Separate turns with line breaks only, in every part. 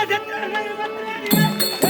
சந்திர சந்திர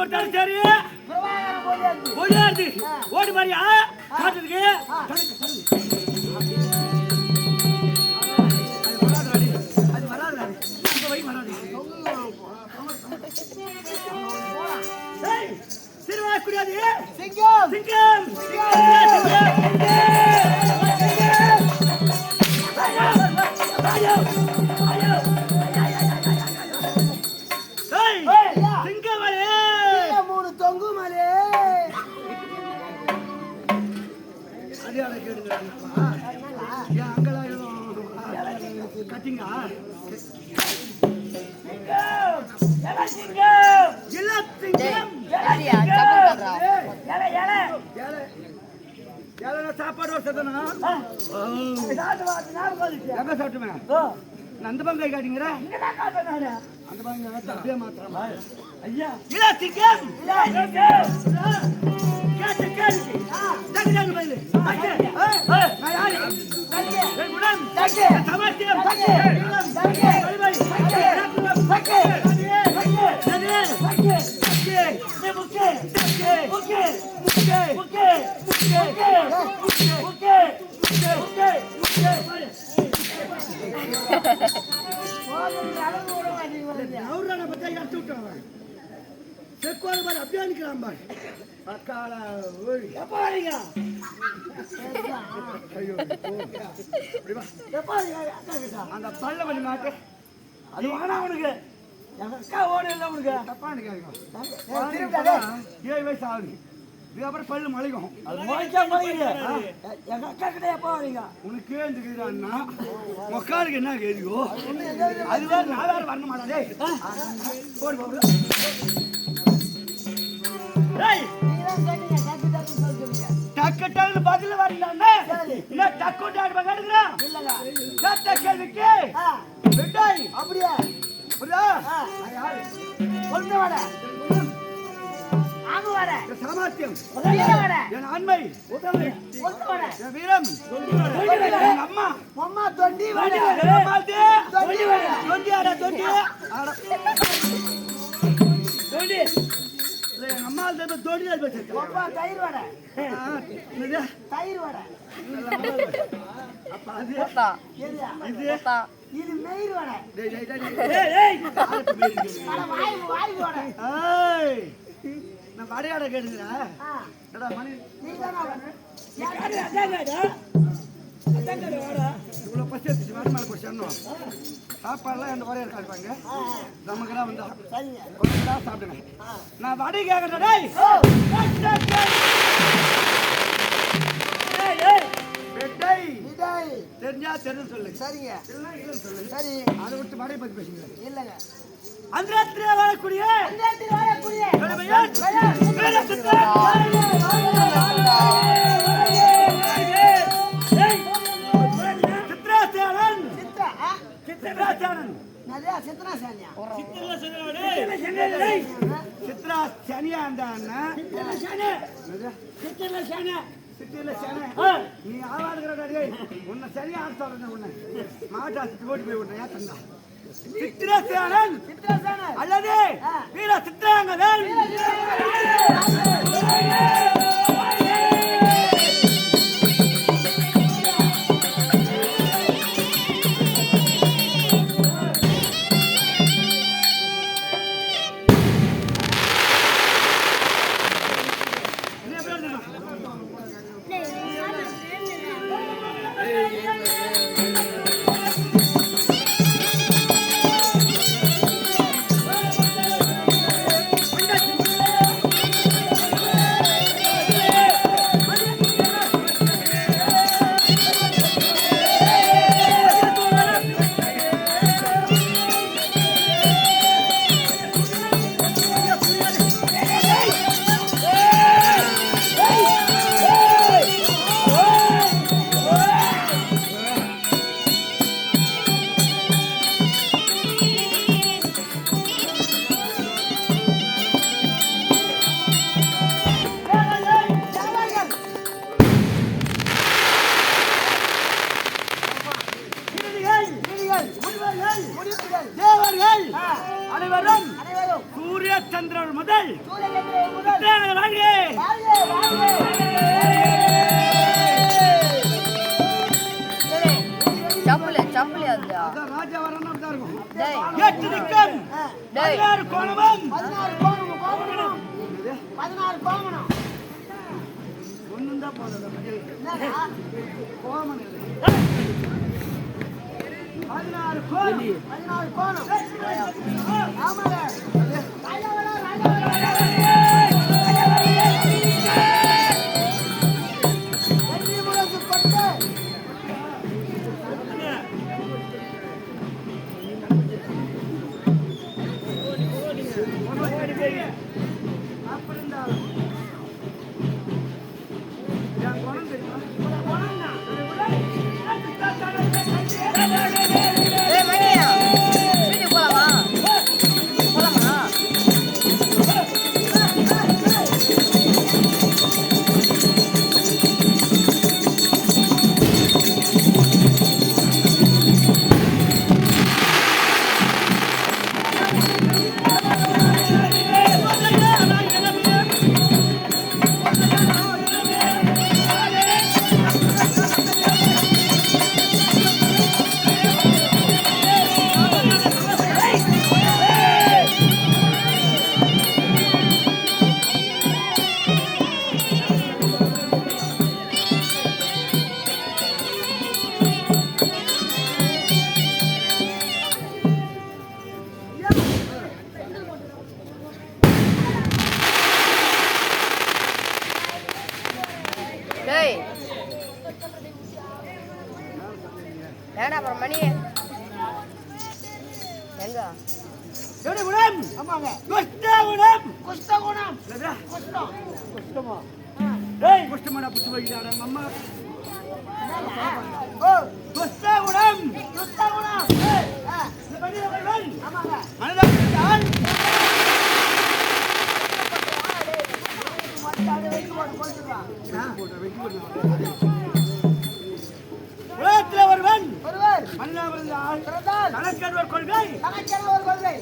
திருமூர்த்தாலும் சரி. கொள்ளையாரு ஓடி பாரியா காட்டுறதுக்கு. அது வராது அந்த வை வராது. ஏய், திருவா குடியாது.
சிங்கம்.
சிங்கம். சிங்கம். சாப்பாடு நான் அந்த பங்கு காட்டிங்கிற? அந்த பங்கு அப்படியே மாத்திரம் ஐயா. இல்ல சிங்கம் நவுறான பத்தா இறத்து விட்டான் செக்கோல பாரு அப்படியே நிற்கிறான் பாரு அக்கால எப்போ வரீங்க ஐயோ எப்போ அந்த பல்ல பண்ணி மாட்டு அது வேணாம் உனக்கு எங்க அக்கா ஓடு இல்லை உனக்கு தப்பா நினைக்காதீங்க ஏழு வயசு ஆகுது இதுக்கப்புறம் பல்லு மலைக்கும். அது முளைச்சா மலைக்குது எங்க அக்கா கிட்ட எப்போ வரீங்க உனக்கு எழுந்துக்குறான்னா மொக்காலுக்கு என்ன கேதியோ அது வேற நான் வேற வரணும் மாட்டாதே போடு பாபு டேய்! டக்கு டக்குன்னு பதில் வரலன்னா இல்ல டக்கு டாடி பகடுறான்
இல்லங்க.
கேட்ட கேள்விக்கு?
அப்படியே?
புரியுதா? சாமர்த்தியம் என்
வர
என் வீரம் என் அம்மா
அம்மா தொண்டி
அம்மாவுக்கு
தொண்டி வர
தொண்டி ஆடா தொண்டி தொண்டி. எங்க அம்மா தொண்டி தான் பேசுறேன்
அப்பா தயிர்
என்னது?
தயிர் வர
அப்ப அது? இது?
இது? மெயிர் வர
டேய் டேய் டேய் ஏய் ஏய்.
வாய் வாய் வர
ஏய். நான் வடையாட கேடுங்கடா
ஆ.
எடா மணி?
நீ தான
இவ்வளோ பசி எடுத்துச்சு வர மேலே போய் சொன்னோம் சாப்பாடுலாம் எந்த வரையும் இருக்காங்க நமக்குலாம் வந்தா
சரிங்க.
கொஞ்சம் தான் சாப்பிடுவேன் நான் வடை கேட்கறேன் டேய். தெரிஞ்சா தெரிஞ்சு சொல்லு.
சரிங்க. சரி.
அதை விட்டு வடையை பத்தி பேசுங்க
இல்லங்க.
அந்த ராத்திரியா வரக்கூடிய
அஞ்சாயிரத்தி வரக்கூடிய
கடமையான் சித்ராசேனன்? சித்ராசேனன்.
சித்ரா சேனியா
அண்ணன் சித்திர சனி சித்திர சனி நீ ஆவாடுகிறடா டேய் உன்னை சரியா சொல்றேன் உன்னை மாட்டா சித்து ஓடி போய் விடுறேன் தந்தா? சித்திர சேனன்
சித்ரா சேனல்
அல்லது வீர சித்திராங்கதன் தேவர்கள். அனைவரும். சூரிய சந்திரன் முதல். ஒன்னும் தான் போதும் கோமன் இல்லை பதினாறு கோணம்.
ஏடா அப்புறம் மணி எங்க
குணம்?
ஆமாங்க
குஷ்ட குணம்.
குஷ்ட குணம்? குஷ்டம்
குஷ்டமா? டேய், குஷ்டமாடா, புடிச்சு வைக்கிறாடா, அம்மா.
ஓ
குஷ்ட குணம்.
குஷ்ட. ஆமாங்க போட்டு ஒருவர்.
மனிதனாக இருந்தால்
பிறந்தால்
தனக்கென்று ஒரு கொள்கை.
தனக்கென ஒரு கொள்கை.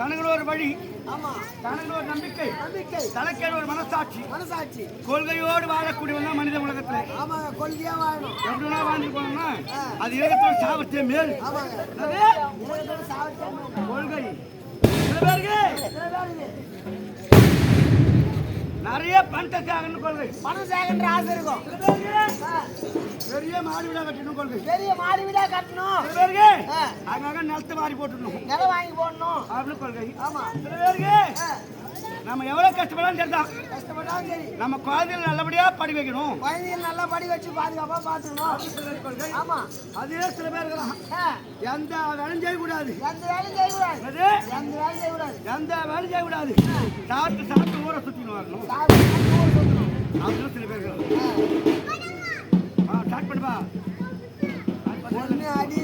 தனக்கு ஒரு வழி.
ஆமா.
தனக்கு ஒரு நம்பிக்கை.
நம்பிக்கை.
தனக்கென்று ஒரு மனசாட்சி.
மனசாட்சி.
கொள்கையோடு வாழக்கூடியவன் தான் மனித உலகத்துல.
ஆமாங்க கொள்கையா வாழணும்.
எப்படின்னா வாழ்ந்து போனோம்னா அது இலகத்தோட சாபத்தே மேல். கொள்கை சில பேருக்கு
எத்தனை பேர் இது?
நிறைய பணத்தை தேகன்னு கொள்கை.
பணம் சேகன்ற ஆசை இருக்கும்.
பெரிய? மாடி வீடா கட்டணும் கொள்கை.
பெரிய மாடி வீடா கட்டணும்.
சில பேருக்கு அங்கங்க நிலத்தை மாறி போட்டுடணும்.
நிலம் வாங்கி போடணும்.
அப்படின்னு கொள்கை.
ஆமா.
சில பேருக்கு நம்ம எவ்வளவு கஷ்டப்படாலும் சரிதான்.
கஷ்டப்பட்டாலும் சரி.
நம்ம குழந்தைகளை நல்லபடியா படி வைக்கணும்.
குழந்தைகள் நல்லா படி வச்சு பாதுகாப்பா பாத்துக்கணும் ஆமா.
அதே சில பேர் எந்த வேலையும் செய்யக்கூடாது.
எந்த வேலையும் செய்யக்கூடாது? எந்த வேலையும் செய்யக்கூடாது.
எந்த வேலையும் செய்யக்கூடாது. சாப்பிட்டு சாப்பிட்டு ஊரை சுத்தின்னு வரணும். அப்படின்னு சில பேர் ஸ்டார்ட் பண்ணுப்பா.
ஒண்ணு அடி